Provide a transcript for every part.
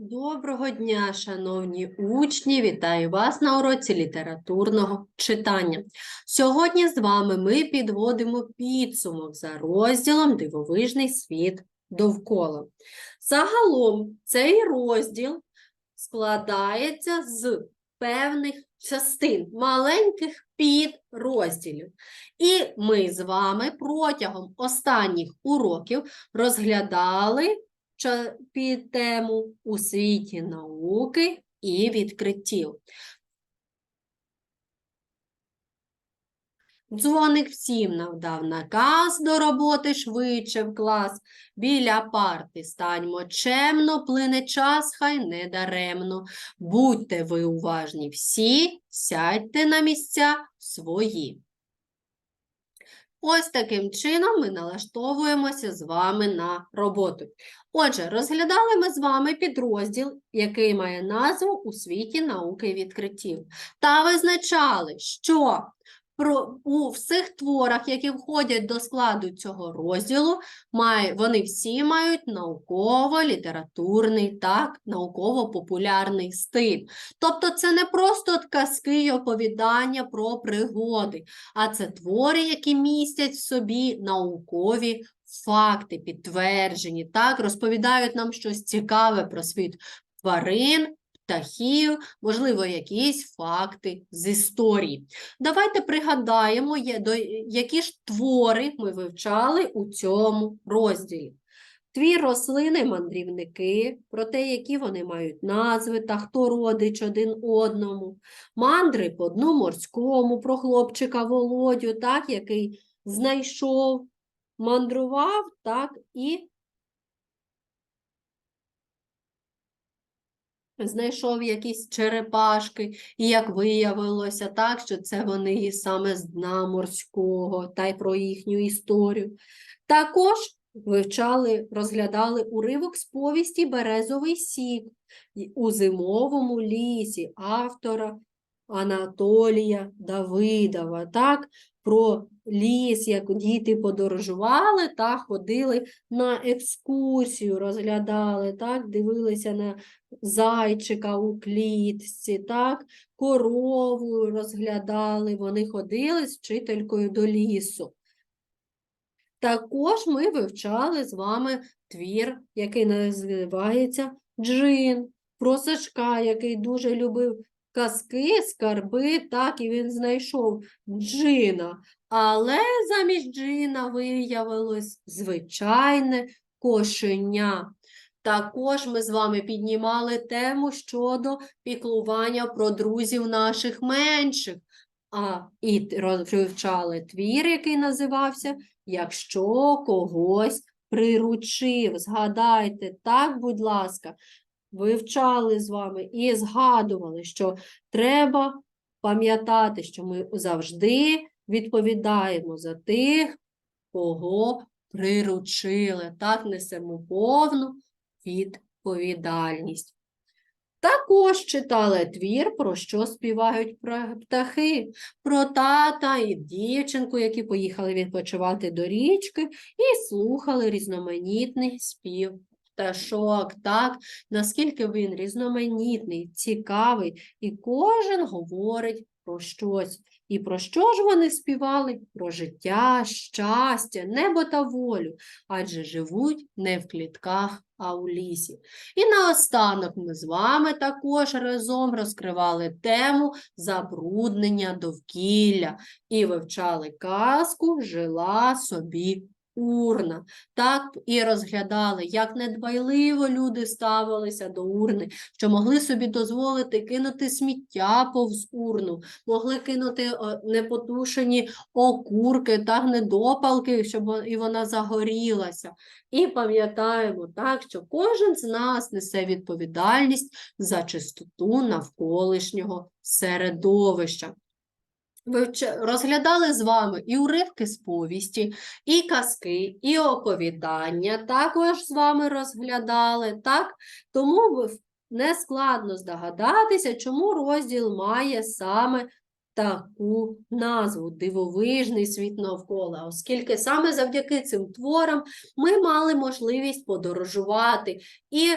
Доброго дня, шановні учні! Вітаю вас на уроці літературного читання. Сьогодні з вами ми підводимо підсумок за розділом Дивовижний світ довкола. Загалом цей розділ складається з певних частин, маленьких підрозділів. І ми з вами протягом останніх уроків розглядали під тему у світі науки і відкриттів. Дзвоник всім навдав наказ до роботи швидше в клас. Біля парти станьмо чемно, плине час, хай не даремно. Будьте ви уважні всі, сядьте на місця свої. Ось таким чином ми налаштовуємося з вами на роботу. Отже, розглядали ми з вами підрозділ, який має назву у світі науки і відкриттів. Та визначали, що про, у всіх творах, які входять до складу цього розділу, має, вони всі мають науково-літературний, так, науково-популярний стиль. Тобто це не просто казки й оповідання про пригоди, а це твори, які містять в собі наукові факти, підтверджені, так, розповідають нам щось цікаве про світ тварин, птахів, можливо, якісь факти з історії. Давайте пригадаємо, які ж твори ми вивчали у цьому розділі. Твір рослини мандрівники, про те, які вони мають назви та хто родич один одному. Мандри по дну морському, про хлопчика Володю, так, який знайшов, мандрував, так, і знайшов якісь черепашки, і як виявилося, так, що це вони і саме з дна морського, та й про їхню історію. Також вивчали, розглядали уривок з повісті Березовий сік у зимовому лісі автора Анатолія Давидова, так, про ліс, як діти подорожували та ходили на екскурсію, розглядали, так, дивилися на зайчика у клітці, так, корову розглядали, вони ходили з вчителькою до лісу. Також ми вивчали з вами твір, який називається Джин, про Сашка, який дуже любив казки, скарби, так, і він знайшов джина. Але замість джина виявилось звичайне кошеня. Також ми з вами піднімали тему щодо піклування про друзів наших менших. А і т- роз- вивчали твір, який називався Якщо когось приручив. Згадайте, так, будь ласка, вивчали з вами і згадували, що треба пам'ятати, що ми завжди відповідаємо за тих, кого приручили. Так, несемо повну відповідальність. Також читали твір, про що співають птахи, про тата і дівчинку, які поїхали відпочивати до річки, і слухали різноманітний спів пташок. Так, наскільки він різноманітний, цікавий, і кожен говорить про щось. І про що ж вони співали? Про життя, щастя, небо та волю, адже живуть не в клітках, а у лісі. І наостанок ми з вами також разом розкривали тему забруднення довкілля і вивчали казку Жила собі урна. Так і розглядали, як недбайливо люди ставилися до урни, що могли собі дозволити кинути сміття повз урну, могли кинути непотушені окурки та недопалки, щоб і вона загорілася. І пам'ятаємо так, що кожен з нас несе відповідальність за чистоту навколишнього середовища. Вивча- Розглядали з вами і уривки з повісті, і казки, і оповідання також з вами розглядали, так? Тому ви не складно здогадатися, чому розділ має саме таку назву Дивовижний світ навколо, оскільки саме завдяки цим творам ми мали можливість подорожувати і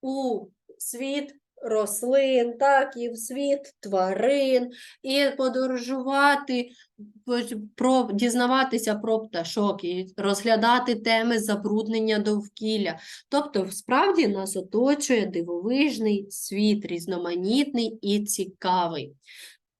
у світ рослин, так, і в світ тварин, і подорожувати, про, дізнаватися про пташок, і розглядати теми забруднення довкілля. Тобто, справді нас оточує дивовижний світ, різноманітний і цікавий.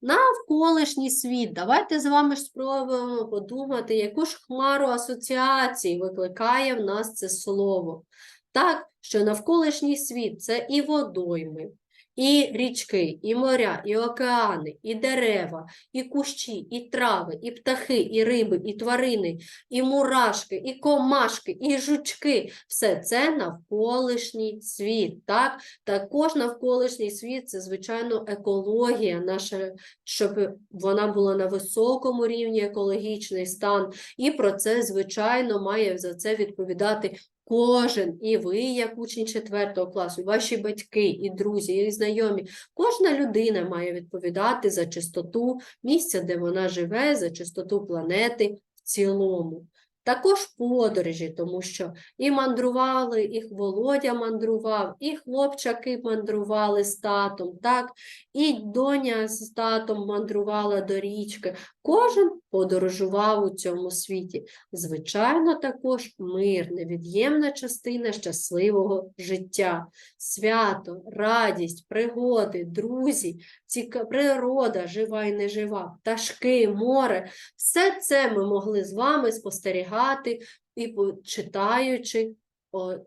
Навколишній світ. Давайте з вами ж спробуємо подумати, яку ж хмару асоціацій викликає в нас це слово. Так, що навколишній світ це і водойми, і річки, і моря, і океани, і дерева, і кущі, і трави, і птахи, і риби, і тварини, і мурашки, і комашки, і жучки. Все це навколишній світ. Так? Також навколишній світ це, звичайно, екологія, наша, щоб вона була на високому рівні екологічний стан. І про це, звичайно, має за це відповідати кожен, і ви, як учень 4 класу, і ваші батьки, і друзі, і знайомі. Кожна людина має відповідати за чистоту місця, де вона живе, за чистоту планети в цілому. Також подорожі, тому що і мандрували, і Володя мандрував, і хлопчаки мандрували з татом, так, і доня з татом мандрувала до річки. Кожен подорожував у цьому світі. Звичайно, також мир, невід'ємна частина щасливого життя. Свято, радість, пригоди, друзі, ціка... природа, жива і нежива, пташки, море. Все це ми могли з вами спостерігати і читаючи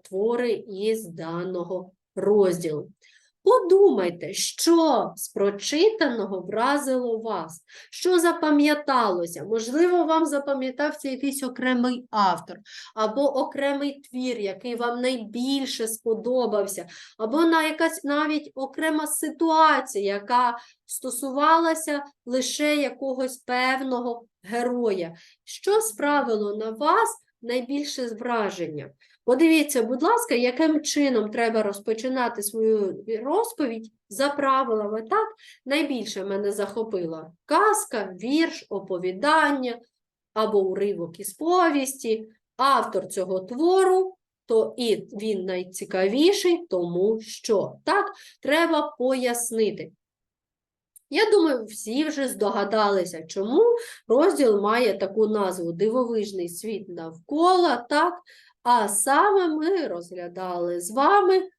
твори із даного розділу. Подумайте, що з прочитаного вразило вас, що запам'яталося. Можливо, вам запам'ятався якийсь окремий автор, або окремий твір, який вам найбільше сподобався, або на якась навіть окрема ситуація, яка стосувалася лише якогось певного героя. Що справило на вас найбільше враження? Подивіться, будь ласка, яким чином треба розпочинати свою розповідь за правилами. Так, найбільше мене захопила казка, вірш, оповідання або уривок із повісті. Автор цього твору, то і він найцікавіший, тому що так, треба пояснити. Я думаю, всі вже здогадалися, чому розділ має таку назву Дивовижний світ навколо, так? А саме ми розглядали з вами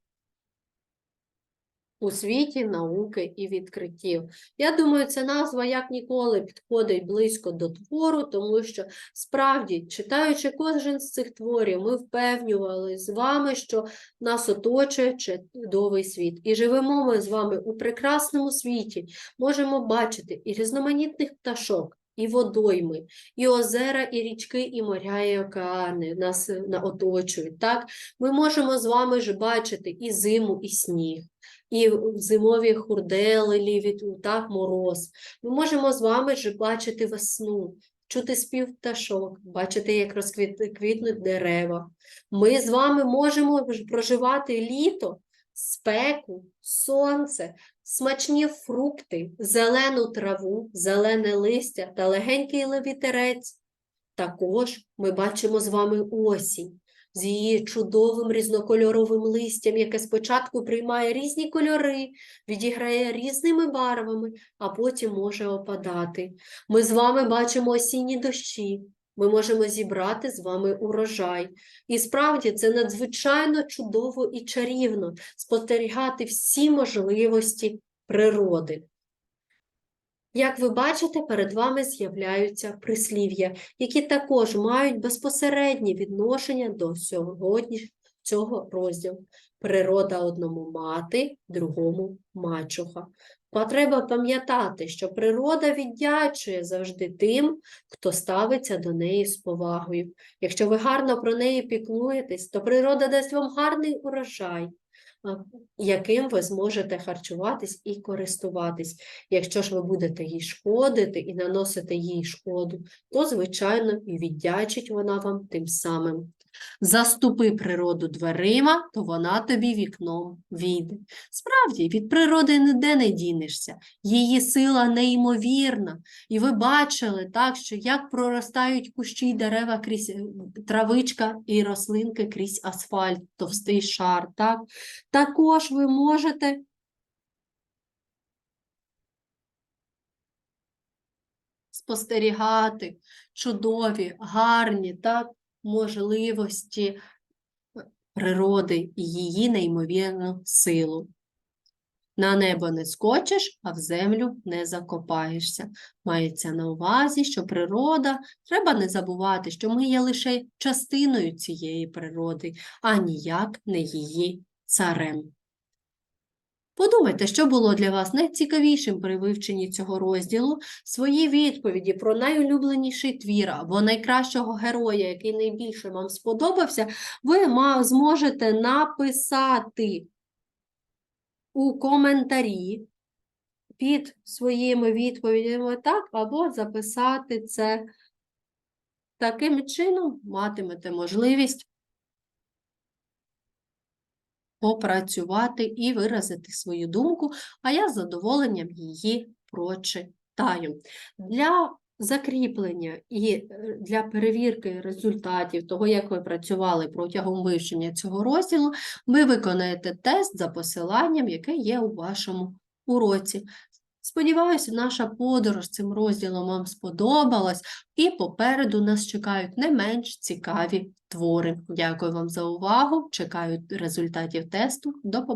у світі науки і відкриттів. Я думаю, ця назва як ніколи підходить близько до твору, тому що справді, читаючи кожен з цих творів, ми впевнювали з вами, що нас оточує чудовий світ. І живемо ми з вами у прекрасному світі, можемо бачити і різноманітних пташок, і водойми, і озера, і річки, і моря, і океани нас е, оточують. Так? Ми можемо з вами ж бачити і зиму, і сніг, і зимові хурделі, від так, мороз. Ми можемо з вами ж бачити весну, чути спів пташок, бачити, як розквітнуть дерева. Ми з вами можемо проживати літо, спеку, сонце, смачні фрукти, зелену траву, зелене листя та легенький левітерець. Також ми бачимо з вами осінь з її чудовим різнокольоровим листям, яке спочатку приймає різні кольори, відіграє різними барвами, а потім може опадати. Ми з вами бачимо осінні дощі. Ми можемо зібрати з вами урожай. І справді це надзвичайно чудово і чарівно спостерігати всі можливості природи. Як ви бачите, перед вами з'являються прислів'я, які також мають безпосереднє відношення до сьогодні цього розділу. Природа одному мати, другому мачуха. Треба пам'ятати, що природа віддячує завжди тим, хто ставиться до неї з повагою. Якщо ви гарно про неї піклуєтесь, то природа дасть вам гарний урожай, яким ви зможете харчуватись і користуватись. Якщо ж ви будете їй шкодити і наносити їй шкоду, то, звичайно, і віддячить вона вам тим самим. Заступи природу дверима, то вона тобі вікном війде. Справді, від природи ніде не дінешся. Її сила неймовірна. І ви бачили, так, що як проростають кущі й дерева крізь е, травичка і рослинки крізь асфальт, товстий шар. Так? Також ви можете спостерігати чудові, гарні так, можливості е, природи і її неймовірну силу. На небо не скочиш, а в землю не закопаєшся. Мається на увазі, що природа, треба не забувати, що ми є лише частиною цієї природи, а ніяк не її царем. Подумайте, що було для вас найцікавішим при вивченні цього розділу. Свої відповіді про найулюбленіший твір або найкращого героя, який найбільше вам сподобався, ви зможете написати у коментарі під своїми відповідями так, або записати це таким чином, матимете можливість попрацювати і виразити свою думку, а я з задоволенням її прочитаю. Для закріплення і е, для перевірки результатів того, як ви працювали протягом вивчення цього розділу, ви виконаєте тест за посиланням, яке є у вашому уроці. Сподіваюся, наша подорож цим розділом вам сподобалась, і попереду нас чекають не менш цікаві твори. Дякую вам за увагу. Чекаю результатів тесту. До побачення.